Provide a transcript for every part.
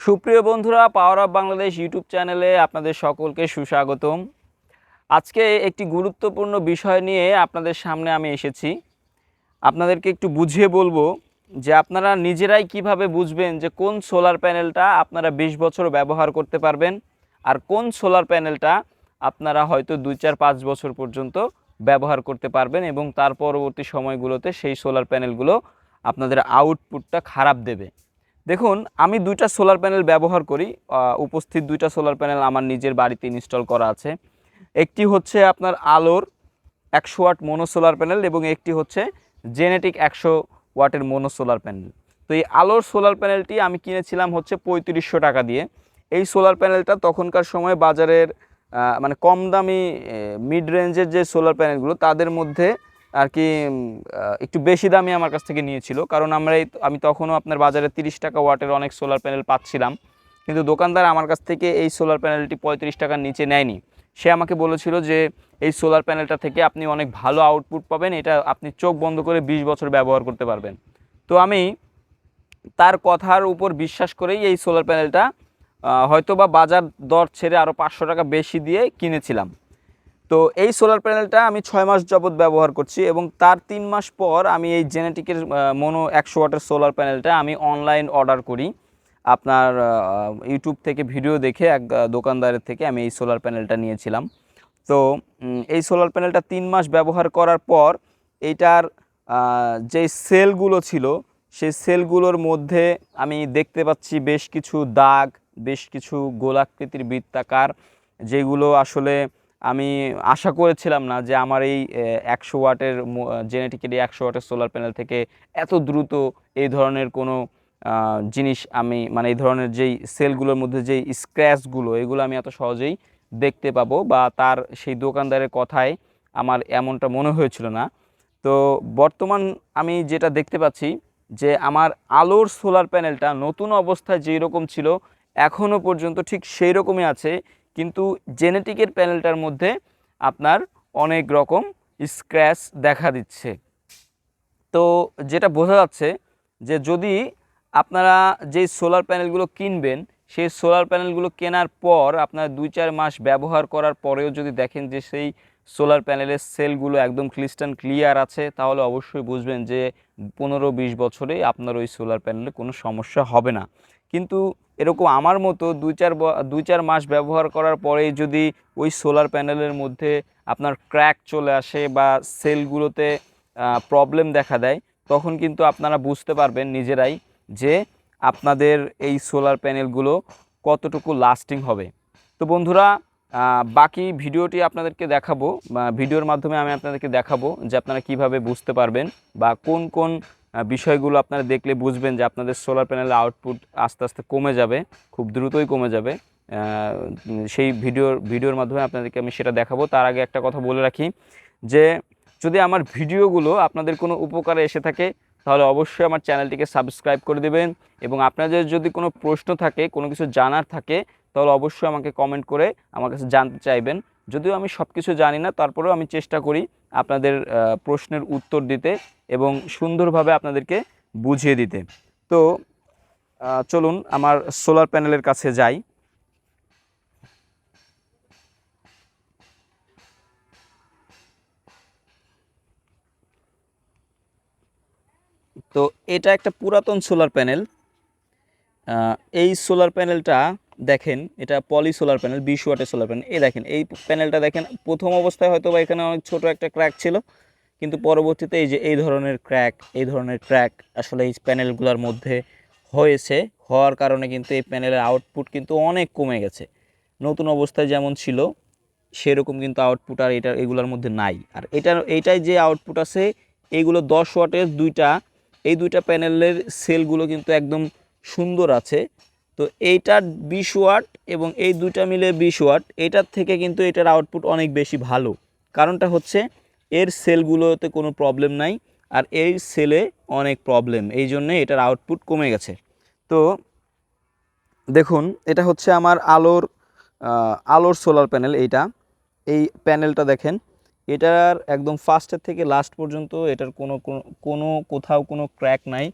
সুপ্রিয় বন্ধুরা power of Bangladesh YouTube চ্যানেলে আপনাদের সকলকে সুস্বাগতম। আজকে একটি গুরুত্বপূর্ণ বিষয় নিয়ে আপনাদের সামনে আমি এসেছি। আপনাদেরকে একটু বুঝিয়ে বলব যে আপনারা নিজেরাই কীভাবে বুঝবেন যে কোন সোলার প্যানেলটা আপনারা বিশ বছর ব্যবহার করতে পারবেন আর কোন সোলার প্যানেলটা আপনারা হয়তো দুই চার পাঁচ বছর পর্যন্ত ব্যবহার করতে পারবেন এবং তার পরবর্তী সময়গুলোতে সেই সোলার প্যানেলগুলো আপনাদের আউটপুটটা খারাপ দেবে। দেখুন, আমি দুইটা সোলার প্যানেল ব্যবহার করি উপস্থিত দুইটা সোলার প্যানেল আমার নিজের বাড়িতে ইনস্টল করা আছে। একটি হচ্ছে আপনার আলোর একশো ওয়াট মোনো সোলার প্যানেল এবং একটি হচ্ছে জেনেটিক একশো ওয়াটের মোনো সোলার প্যানেল তো এই আলোর সোলার প্যানেলটি আমি কিনেছিলাম হচ্ছে পঁয়ত্রিশশো টাকা দিয়ে। এই সোলার প্যানেলটা তখনকার সময় বাজারের মানে কম দামি মিড রেঞ্জের যে সোলার প্যানেলগুলো তাদের মধ্যে আর কি একটু বেশি দামি আমার কাছ থেকে নিয়েছিল। কারণ আমরা আমি তখনও আপনার বাজারে তিরিশ টাকা ওয়াটের অনেক সোলার প্যানেল পাচ্ছিলাম। কিন্তু দোকানদার আমার কাছ থেকে এই সোলার প্যানেলটি পঁয়ত্রিশ টাকার নিচে নেয়নি। সে আমাকে বলেছিল যে, এই সোলার প্যানেলটা থেকে আপনি অনেক ভালো আউটপুট পাবেন। এটা আপনি চোখ বন্ধ করে বিশ বছর ব্যবহার করতে পারবেন। তো আমি তার কথার উপর বিশ্বাস করেই এই সোলার প্যানেলটা হয়তো বা বাজার দর ছেড়ে আরও পাঁচশো টাকা বেশি দিয়ে কিনেছিলাম। তো এই সোলার প্যানেলটা আমি ছয় মাস যাবৎ ব্যবহার করছি এবং তার তিন মাস পর আমি এই জেনেটিকের মনো একশো ওয়াটের সোলার প্যানেলটা আমি অনলাইন অর্ডার করি। আপনার ইউটিউব থেকে ভিডিও দেখে এক দোকানদারের থেকে আমি এই সোলার প্যানেলটা নিয়েছিলাম। তো এই সোলার প্যানেলটা তিন মাস ব্যবহার করার পর এইটার যে সেলগুলো ছিল, সেই সেলগুলোর মধ্যে আমি দেখতে পাচ্ছি বেশ কিছু দাগ, বেশ কিছু গোলাকৃতির বৃত্তাকার, যেগুলো আসলে আমি আশা করেছিলাম না যে আমার এই একশো ওয়াটের জেনেটিকের এই একশো ওয়াটের সোলার প্যানেল থেকে এত দ্রুত এই ধরনের কোনো জিনিস আমি মানে এই ধরনের যেই সেলগুলোর মধ্যে যেই স্ক্র্যাচগুলো এগুলো আমি এত সহজেই দেখতে পাবো বা তার সেই দোকানদারের কথায় আমার এমনটা মনে হয়েছিল না। তো বর্তমান আমি যেটা দেখতে পাচ্ছি যে আমার আলোর সোলার প্যানেলটা নতুন অবস্থায় যেই রকম ছিল এখনও পর্যন্ত ঠিক সেই রকমই আছে। কিন্তু জেনেটিকের প্যানেলটার মধ্যে আপনার অনেক রকম স্ক্র্যাচ দেখা দিচ্ছে। তো যেটা বোঝা যাচ্ছে যে যদি আপনারা যেই সোলার প্যানেলগুলো কিনবেন, সেই সোলার প্যানেলগুলো কেনার পর আপনার দুই চার মাস ব্যবহার করার পরেও যদি দেখেন যে সেই সোলার প্যানেলের সেলগুলো একদম ক্লিস্টান ক্লিয়ার আছে, তাহলে অবশ্যই বুঝবেন যে পনেরো বিশ বছরে আপনার ওই সোলার প্যানেলে কোনো সমস্যা হবে না। কিন্তু এরকম আমার মতো দুই চার দুই চার মাস ব্যবহার করার পরেই যদি ওই সোলার প্যানেলের মধ্যে আপনার ক্র্যাক চলে আসে বা সেলগুলোতে প্রবলেম দেখা দেয়, তখন কিন্তু আপনারা বুঝতে পারবেন নিজেরাই যে আপনাদের এই সোলার প্যানেলগুলো কতটুকু লাস্টিং হবে। তো বন্ধুরা বাকি ভিডিওটি আপনাদেরকে দেখাবো ভিডিওর মাধ্যমে আমি আপনাদেরকে দেখাবো যে আপনারা কীভাবে বুঝতে পারবেন বা কোন কোন বিষয়গুলো আপনারা দেখলে বুঝবেন যে আপনাদের সোলার প্যানেলের আউটপুট আস্তে আস্তে কমে যাবে, খুব দ্রুতই কমে যাবে। সেই ভিডিওর ভিডিওর মাধ্যমে আপনাদেরকে আমি সেটা দেখাবো। তার আগে একটা কথা বলে রাখি যে, যদি আমার ভিডিওগুলো আপনাদের কোনো উপকারে এসে থাকে, তাহলে অবশ্যই আমার চ্যানেলটিকে সাবস্ক্রাইব করে দেবেন এবং আপনাদের যদি কোনো প্রশ্ন থাকে, কোনো কিছু জানার থাকে, তাহলে অবশ্যই আমাকে কমেন্ট করে আমার কাছে জানতে চাইবেন। যদিও আমি সব কিছু জানি না, তারপরেও আমি চেষ্টা করি আপনাদের প্রশ্নের উত্তর দিতে এবং সুন্দরভাবে আপনাদেরকে বুঝিয়ে দিতে। তো চলুন আমার সোলার প্যানেলের কাছে যাই। তো, এটা একটা পুরাতন সোলার প্যানেল। এই সোলার প্যানেলটা দেখেন, এটা পলি সোলার প্যানেল বিশ ওয়াটের সোলার প্যানেল এই দেখেন, এই প্যানেলটা দেখেন, প্রথম অবস্থায় হয়তো বা এখানে অনেক ছোটো একটা ক্র্যাক ছিল, কিন্তু পরবর্তীতে এই যে, এই ধরনের ক্র্যাক এই ধরনের ক্র্যাক আসলে এই প্যানেলগুলোর মধ্যে হয়েছে। হওয়ার কারণে কিন্তু এই প্যানেলের আউটপুট কিন্তু অনেক কমে গেছে। নতুন অবস্থায় যেমন ছিল, সেরকম কিন্তু আউটপুট আর এটা, এগুলোর মধ্যে নাই। আর এটার এইটাই যে আউটপুট আছে, এইগুলো দশ ওয়াটের দুইটা, এই দুইটা প্যানেলের সেলগুলো কিন্তু একদম সুন্দর আছে। তো এইটার বিশ ওয়াট এবং এই দুইটা মিলে বিশ ওয়াট, এটার থেকে কিন্তু এটার আউটপুট অনেক বেশি ভালো। কারণটা হচ্ছে এর সেলগুলোতে কোনো প্রবলেম নাই আর এই সেলে অনেক প্রবলেম এই জন্যে এটার আউটপুট কমে গেছে। তো দেখুন, এটা হচ্ছে আমার আলোর আলোর সোলার প্যানেল এইটা। এই প্যানেলটা দেখেন, এটার একদম ফার্স্টের থেকে লাস্ট পর্যন্ত এটার কোনো কোনো কোনো কোথাও কোনো ক্র্যাক নাই,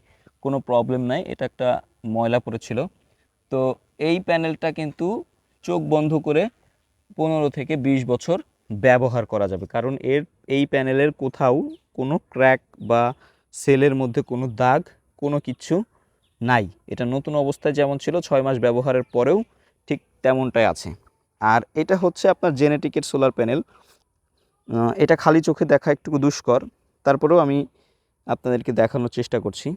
কোনো প্রবলেম নাই। এটা একটা ময়লা পড়েছিল। তো এই প্যানেলটা কিন্তু চোখ বন্ধ করে পনেরো থেকে বিশ বছর ব্যবহার করা যাবে। কারণ এর, এই প্যানেলের কোথাও কোনো ক্র্যাক বা সেলের মধ্যে কোনো দাগ, কোনো কিছু নাই। এটা নতুন অবস্থায় যেমন ছিল, ছয় মাস ব্যবহারের পরেও ঠিক তেমনটাই আছে। আর এটা হচ্ছে আপনার জেনেটিকের সোলার প্যানেল। এটা খালি চোখে দেখা একটু দুষ্কর। তারপরেও আমি আপনাদেরকে দেখানোর চেষ্টা করছি।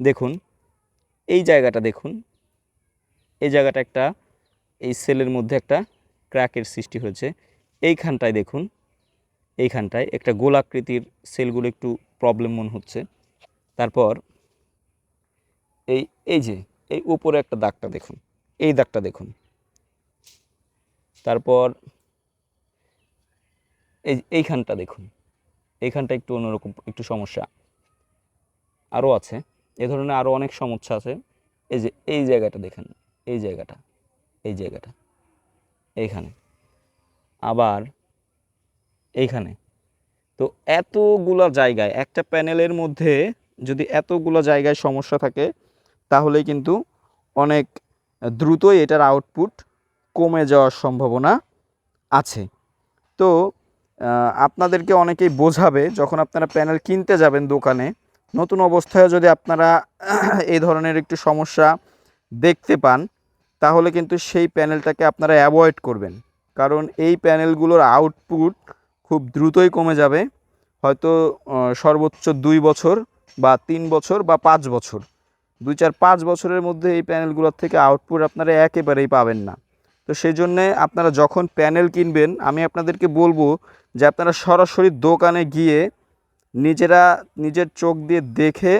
দেখুন, এই জায়গাটা দেখুন। এই জায়গাটা একটা, এই সেলের মধ্যে একটা ক্র্যাকের সৃষ্টি হয়েছে। এইখানটায় দেখুন, এইখানটায় একটা গোলাকৃতির সেলগুলো একটু প্রবলেম মনে হচ্ছে। তারপর এই এই যে, এই উপরে একটা দাগটা দেখুন, এই দাগটা দেখুন। তারপর এই, এইখানটা দেখুন, এইখানটা একটু অন্যরকম, একটু সমস্যা। আরও আছে, এ ধরনের আরও অনেক সমস্যা আছে। এই যে, এই জায়গাটা দেখেন এই জায়গাটা এই জায়গাটা, এইখানে। আবার এইখানে। তো এতগুলো জায়গায়, একটা প্যানেলের মধ্যে যদি এতগুলো জায়গায় সমস্যা থাকে তাহলে কিন্তু অনেক দ্রুতই এটার আউটপুট কমে যাওয়ার সম্ভাবনা আছে। তো আপনাদেরকে অনেকেই বোঝাবে, যখন আপনারা প্যানেল কিনতে যাবেন দোকানে, নতুন অবস্থায় যদি আপনারা এই ধরনের একটু সমস্যা দেখতে পান তাহলে কিন্তু সেই প্যানেলটাকে আপনারা অ্যাভয়েড করবেন। কারণ এই প্যানেলগুলোর আউটপুট খুব দ্রুতই কমে যাবে। হয়তো সর্বোচ্চ দুই বছর বা তিন বছর বা পাঁচ বছর। দুই চার পাঁচ বছরের মধ্যে এই প্যানেলগুলোর থেকে আউটপুট আপনারা একেবারেই পাবেন না। তো সেই জন্যে আপনারা যখন প্যানেল কিনবেন, আমি আপনাদেরকে বলব যে আপনারা সরাসরি দোকানে গিয়ে নিজেরা নিজের চোখ দিয়ে দেখে,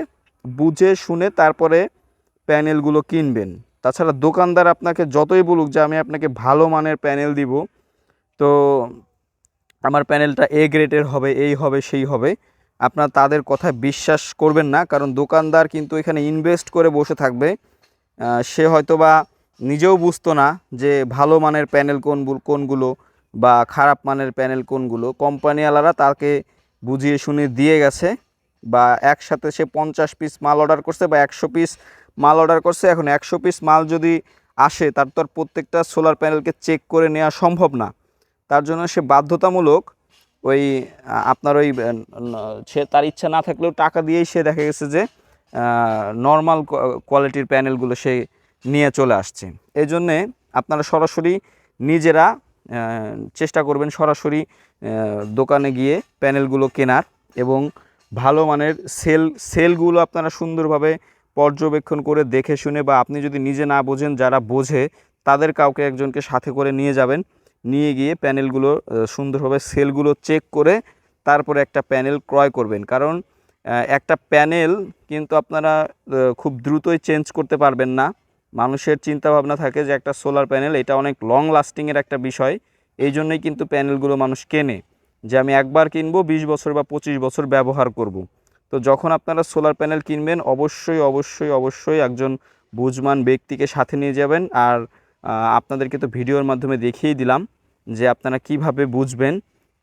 বুঝে, শুনে তারপরে প্যানেলগুলো কিনবেন। তাছাড়া দোকানদার আপনাকে যতই বলুক যে আমি আপনাকে ভালো মানের প্যানেল দিব, তো আমার প্যানেলটা এ গ্রেডের হবে, এই হবে, সেই হবে। আপনার তাদের কথায় বিশ্বাস করবেন না, কারণ দোকানদার কিন্তু এখানে ইনভেস্ট করে বসে থাকবে। সে হয়তো বা নিজেও বুঝতো না যে ভালো মানের প্যানেল কোন কোনগুলো বা খারাপ মানের প্যানেল কোনগুলো। কোম্পানিওয়ালারা তাকে বুঝিয়ে শুনে দিয়ে গেছে বা একসাথে সে পঞ্চাশ পিস মাল অর্ডার করছে বা একশো পিস মাল অর্ডার করছে। এখন একশো পিস মাল যদি আসে, তার তো আর প্রত্যেকটা সোলার প্যানেলকে চেক করে নেওয়া সম্ভব না। তার জন্য সে বাধ্যতামূলক ওই আপনার ওই সে তার ইচ্ছা না থাকলেও টাকা দিয়েই সে দেখা গেছে যে নর্মাল কোয়ালিটির প্যানেলগুলো সে নিয়ে চলে আসছে। এই জন্যে আপনারা সরাসরি নিজেরা চেষ্টা করবেন সরাসরি দোকানে গিয়ে প্যানেলগুলো কেনার এবং ভালো মানের সেল সেলগুলো আপনারা সুন্দরভাবে পর্যবেক্ষণ করে দেখে শুনে বা আপনি যদি নিজে না বোঝেন যারা বোঝে, তাদের কাউকে একজনকে সাথে করে নিয়ে যাবেন। নিয়ে গিয়ে প্যানেলগুলো সুন্দরভাবে সেলগুলো চেক করে তারপরে একটা প্যানেল ক্রয় করবেন। কারণ একটা প্যানেল কিন্তু আপনারা খুব দ্রুতই চেঞ্জ করতে পারবেন না। মানুষের চিন্তা ভাবনা থাকে যে একটা সোলার প্যানেল, এটা অনেক লং লাস্টিংয়ের একটা বিষয়। এই জন্যই কিন্তু প্যানেলগুলো মানুষ কেনে যে আমি একবার কিনবো, বিশ বছর বা পঁচিশ বছর ব্যবহার করব। তো যখন আপনারা সোলার প্যানেল কিনবেন, অবশ্যই অবশ্যই অবশ্যই একজন বুঝমান ব্যক্তিকে সাথে নিয়ে যাবেন। আর আপনাদেরকে তো ভিডিওর মাধ্যমে দেখিয়েই দিলাম যে আপনারা কীভাবে বুঝবেন,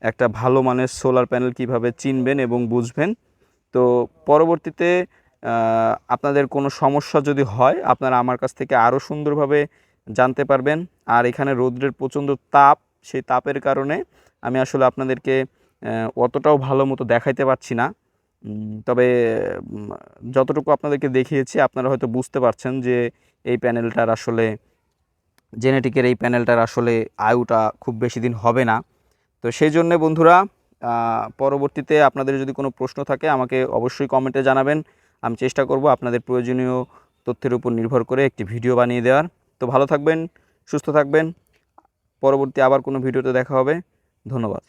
একটা ভালো মানের সোলার প্যানেল কীভাবে চিনবেন এবং বুঝবেন। তো পরবর্তীতে আপনাদের কোনো সমস্যা যদি হয়, আপনারা আমার কাছ থেকে আরও সুন্দরভাবে জানতে পারবেন। আর এখানে রৌদ্রের প্রচণ্ড তাপ, সেই তাপের কারণে আমি আসলে আপনাদেরকে অতটাও ভালো মতো দেখাইতে পারছি না। তবে যতটুকু আপনাদেরকে দেখিয়েছি, আপনারা হয়তো বুঝতে পারছেন যে এই প্যানেলটার আসলে, জেনেটিকের এই প্যানেলটার আসলে আয়ুটা খুব বেশি দিন হবে না। তো সেই জন্যে বন্ধুরা পরবর্তীতে আপনাদের যদি কোনো প্রশ্ন থাকে, আমাকে অবশ্যই কমেন্টে জানাবেন। আমি চেষ্টা করব আপনাদের প্রয়োজনীয় তথ্যের উপর নির্ভর করে একটি ভিডিও বানিয়ে দেওয়ার। তো ভালো থাকবেন, সুস্থ থাকবেন। পরবর্তী আবার কোনো ভিডিওতে দেখা হবে। ধন্যবাদ।